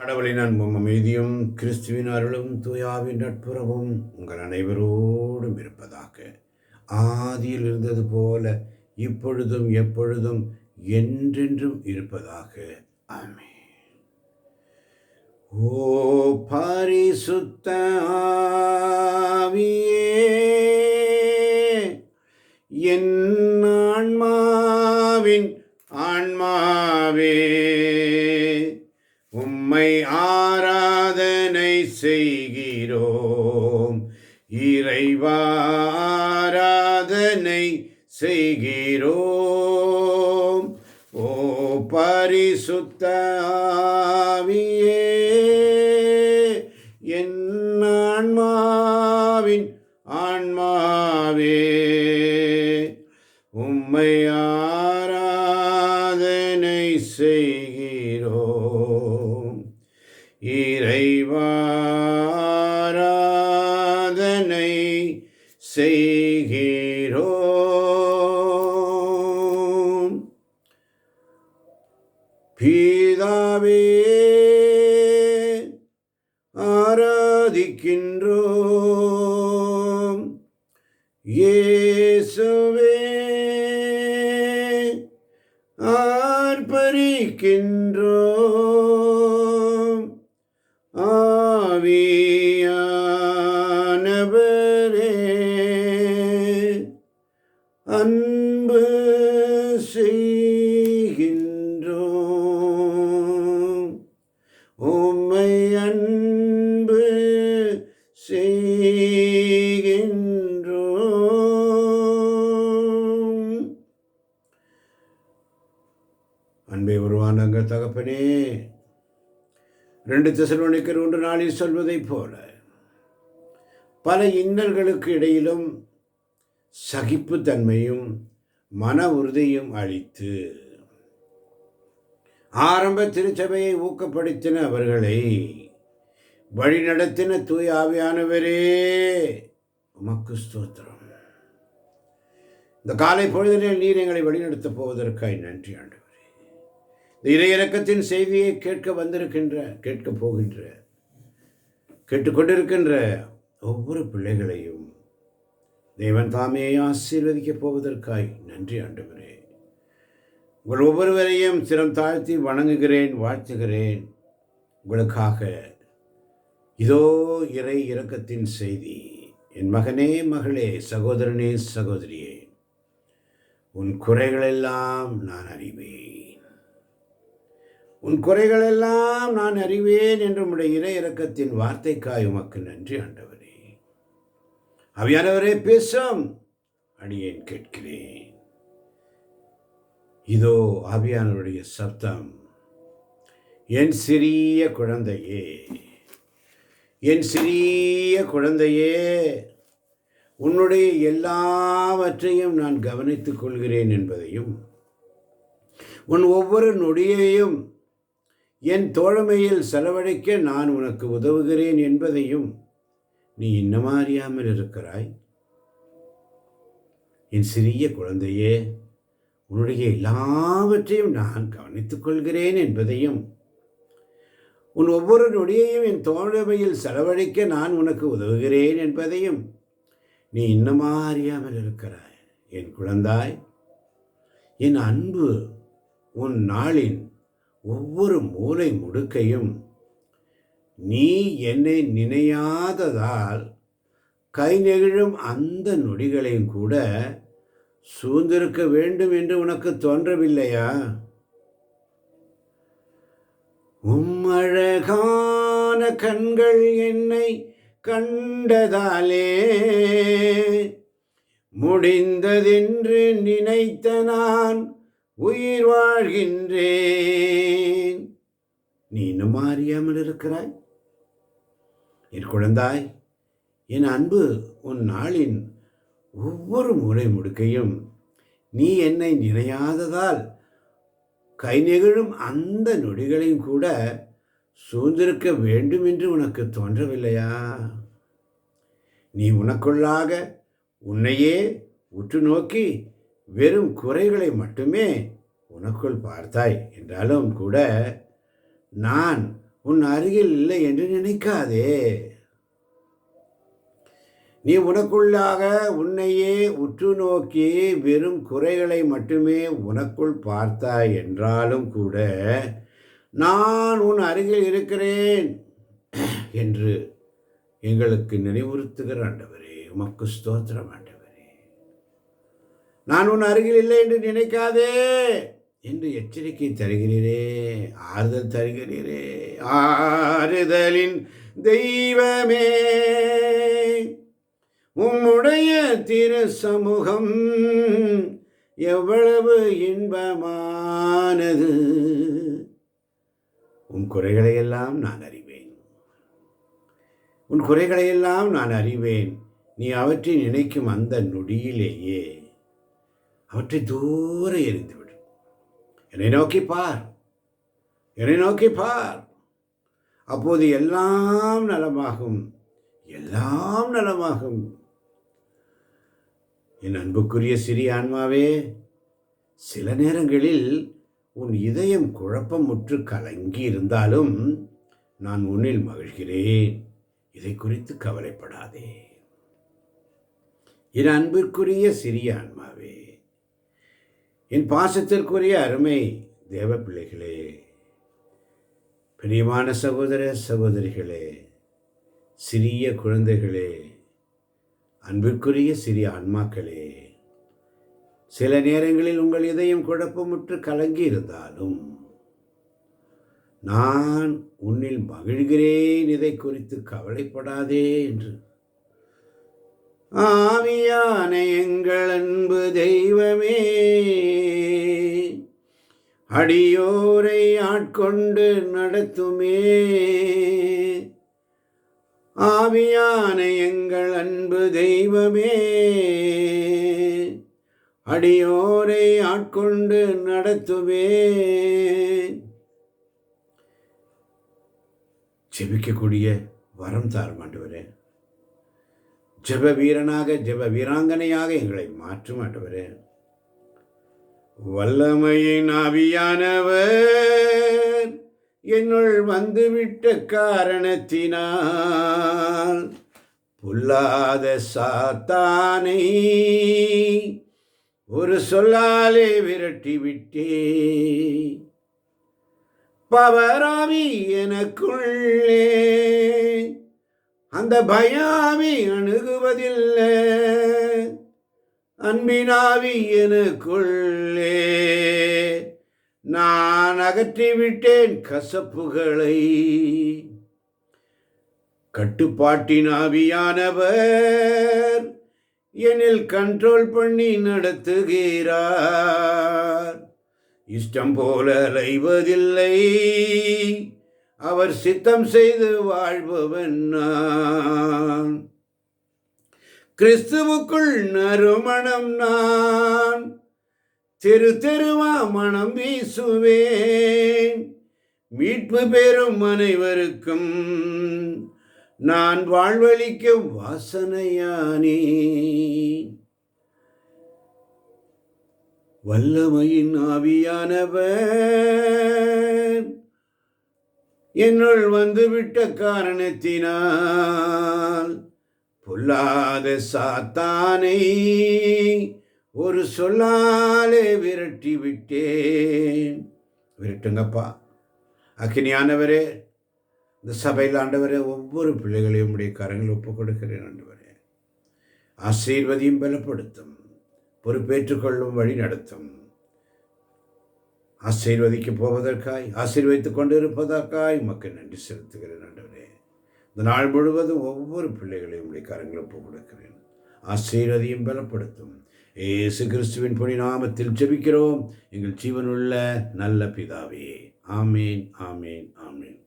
கடவுளின் அன்பும் அமைதியும் கிறிஸ்துவின் அருளும் தூயாவின் நட்புறவும் உங்கள் அனைவரோடும் இருப்பதாக. ஆதியில் இருந்தது போல இப்பொழுதும் எப்பொழுதும் என்றென்றும் இருப்பதாக. ஆமே ஓ பரிசுத்த சிவாராதனை செய்கிறோம். ஓ பரிசுத்தாவியே என் ஆன்மாவின் ஆன்மாவே உம்மை ஆராதனை செய்கிறோம். இறைவா பீதாவே ஆராதிக்கின்றோம். இயேசுவே ஆர்ப்பரிக்கின்றோம். செய்கின்றோம். அன்பை உருவான தகப்பனே ரெண்டு திசலோனிக்கர் ஒன்று நாளில் சொல்வதைப் போல பல இன்னல்களுக்கு இடையிலும் சகிப்புத்தன்மையும் மன உறுதியும் அளித்து ஆரம்ப திருச்சபையை ஊக்கப்படுத்தின அவர்களை வழிநடத்தின தூய் ஆவியானவரே உமக்கு ஸ்தோத்திரம். இந்த காலை பொழுதிலே நீர் எங்களை வழிநடத்தப் போவதற்காய் நன்றி ஆண்டவரே. இந்த இறையிறக்கத்தின் செய்தியை கேட்க வந்திருக்கின்ற கேட்கப் போகின்ற கேட்டுக்கொண்டிருக்கின்ற ஒவ்வொரு பிள்ளைகளையும் தேவன் தாமே ஆசீர்வதிக்கப் போவதற்காய் நன்றி ஆண்டவரே. உங்கள் ஒவ்வொருவரையும் சிரம் தாழ்த்தி வணங்குகிறேன் வாழ்த்துகிறேன். உங்களுக்காக இதோ இறை இரக்கத்தின் செய்தி. என் மகனே மகளே சகோதரனே சகோதரியே உன் குறைகளெல்லாம் நான் அறிவேன். உன் குறைகளெல்லாம் நான் அறிவேன் என்று உம்முடைய இறை இறக்கத்தின் வார்த்தைக்காய் உமக்கு நன்றி ஆண்டவரே. அவையானவரே பேசும் அடியேன் கேட்கிறேன். இதோ ஆவியானவருடைய சப்தம். என் சிறிய குழந்தையே என் சிறிய குழந்தையே உன்னுடைய எல்லாவற்றையும் நான் கவனித்துக் கொள்கிறேன் என்பதையும் உன் ஒவ்வொரு நொடியையும் என் தோழமையில் செலவழிக்க நான் உனக்கு உதவுகிறேன் என்பதையும் நீ இன்னும் அறியாமல் இருக்கிறாய். என் சிறிய குழந்தையே உன்னுடைய எல்லாவற்றையும் நான் கவனித்துக் கொள்கிறேன் என்பதையும் உன் ஒவ்வொரு நொடியையும் என் தோழமையில் செலவழிக்க நான் உனக்கு உதவுகிறேன் என்பதையும் நீ இன்னமா அறியாமல் இருக்கிறாய். என் குழந்தாய் என் அன்பு உன் நாளின் ஒவ்வொரு மூலை முடுக்கையும் நீ என்னை நினையாததால் கை நெகிழும் அந்த நொடிகளையும் கூட சூழ்ந்திருக்க வேண்டும் என்று உனக்கு தோன்றவில்லையா? உம் உம்மழகான கண்கள் என்னை கண்டதாலே. முடிந்ததென்று நினைத்த நான் உயிர் வாழ்கின்றேன். நீ இன்னும் அறியாமல் இருக்கிறாய்? என் குழந்தாய் என் அன்பு உன் நாளின் ஒவ்வொரு முறை முடுக்கையும் நீ என்னை நினையாததால் கை நெகிழும் அந்த நொடிகளையும் கூட சூழ்ந்திருக்க வேண்டும் என்று உனக்கு தோன்றவில்லையா? நீ உனக்குள்ளாக உன்னையே உற்று நோக்கி வெறும் குறைகளை மட்டுமே உனக்குள் பார்த்தாய் என்றாலும் கூட நான் உன் அருகில் இல்லை என்று நினைக்காதே. நீ உனக்குள்ளாக உன்னையே உற்று நோக்கி வெறும் குறைகளை மட்டுமே உனக்குள் பார்த்தாய் என்றாலும் கூட நான் உன் அருகில் இருக்கிறேன் என்று எங்களுக்கு நினைவுறுத்துகிற ஆண்டவரே உமக்கு ஸ்தோத்திரம் ஆண்டவரே. நான் உன் அருகில் இல்லை என்று நினைக்காதே என்று எச்சரிக்கை தருகிறீரே ஆறுதல் தருகிறீரே. ஆறுதலின் தெய்வமே உம்முடைய திரு சமூகம் எவ்வளவு இன்பமானது. உன் குறைகளையெல்லாம் நான் அறிவேன். உன் குறைகளையெல்லாம் நான் அறிவேன். நீ அவற்றை நினைக்கும் அந்த நொடியிலேயே அவற்றை தூர எரிந்துவிடும் என்னை நோக்கி பார். என்னை நோக்கி பார். அப்போது எல்லாம் நலமாகும். எல்லாம் நலமாகும். என் அன்புக்குரிய சிறிய ஆன்மாவே சில நேரங்களில் உன் இதயம் குழப்பமுற்று கலங்கி இருந்தாலும் நான் உன்னில் மகிழ்கிறேன். இதை குறித்து கவலைப்படாதே. என் அன்பிற்குரிய சிறிய ஆன்மாவே என் பாசத்திற்குரிய அருமை தேவ பிள்ளைகளே பிரியமான சகோதர சகோதரிகளே சிறிய குழந்தைகளே அன்பிற்குரிய சிறிய ஆன்மாக்களே சில நேரங்களில் உங்கள் இதயம் குழப்பமுற்று கலங்கி இருந்தாலும் நான் உன்னில் மகிழ்கிறேன் இதை குறித்து கவலைப்படாதே என்று. ஆவியான எங்கள் அன்பு தெய்வமே அடியோரை ஆட்கொண்டு நடத்துமே. ஆவியான எங்கள் அன்பு தெய்வமே அடியோரை ஆட்கொண்டு நடத்துவேன். ஜெபிக்கக்கூடிய வரம் தாரும் ஆண்டவரே. ஜெப வீரனாக ஜெப வீராங்கனையாக எங்களை மாற்றும் ஆண்டவரே. வல்லமையின் ஆவியானவர் என்னுள் வந்துவிட்ட காரணத்தினால் புல்லாத சாத்தானை ஒரு சொல்லாலே விரட்டி விட்டே பவராவி எனக்குள்ளே அந்த பயாமி அணுகுவதில்லை. அன்பினாவி எனக்குள்ளே நான் அகற்றிவிட்டேன் கசப்புகளை. கட்டுப்பாட்டின் ஆவியானவர் என்னில் கண்ட்ரோல் பண்ணி நடத்துகிறார். இஷ்டம் போல அலைவதில்லை. அவர் சித்தம் செய்து வாழ்பவன் நான். கிறிஸ்துவுக்குள் நறுமணம் நான். தெரு தெருவா மனம் வீசுவேன். மீட்பு பெறும் அனைவருக்கும் நான் வாழ்வழிக்கும் வாசனையானே. வல்லமையின் ஆவியானவர். என்னுள் வந்துவிட்ட காரணத்தினால் பொல்லாத சாத்தானை ஒரு சொல்லாலே விரட்டி விட்டேன் விரட்டுங்கப்பா. அக்கினியானவரே இந்த சபையில் ஆண்டவரே ஒவ்வொரு பிள்ளைகளையும் உடைய கரங்கள் ஒப்புக் கொடுக்கிறேன் ஆண்டவரே. ஆசீர்வதியும் பலப்படுத்தும் பொறுப்பேற்றுக்கொள்ளும் வழி நடத்தும். ஆசீர்வதிக்க போவதற்காய் ஆசீர்வதித்துக் கொண்டிருப்பதற்காய் மக்கள் நன்றி செலுத்துகிறேன் ஆண்டவரே. இந்த நாள் முழுவதும் ஒவ்வொரு பிள்ளைகளையும் உடைய கரங்கள் ஒப்புக் கொடுக்கிறேன் ஆசீர்வதியும் பலப்படுத்தும். ஏசு கிறிஸ்துவின் பொடி நாமத்தில் ஜெபிக்கிறோம். எங்கள் ஜீவனுள்ள நல்ல பிதாவே. ஆமேன் ஆமேன் ஆமேன்.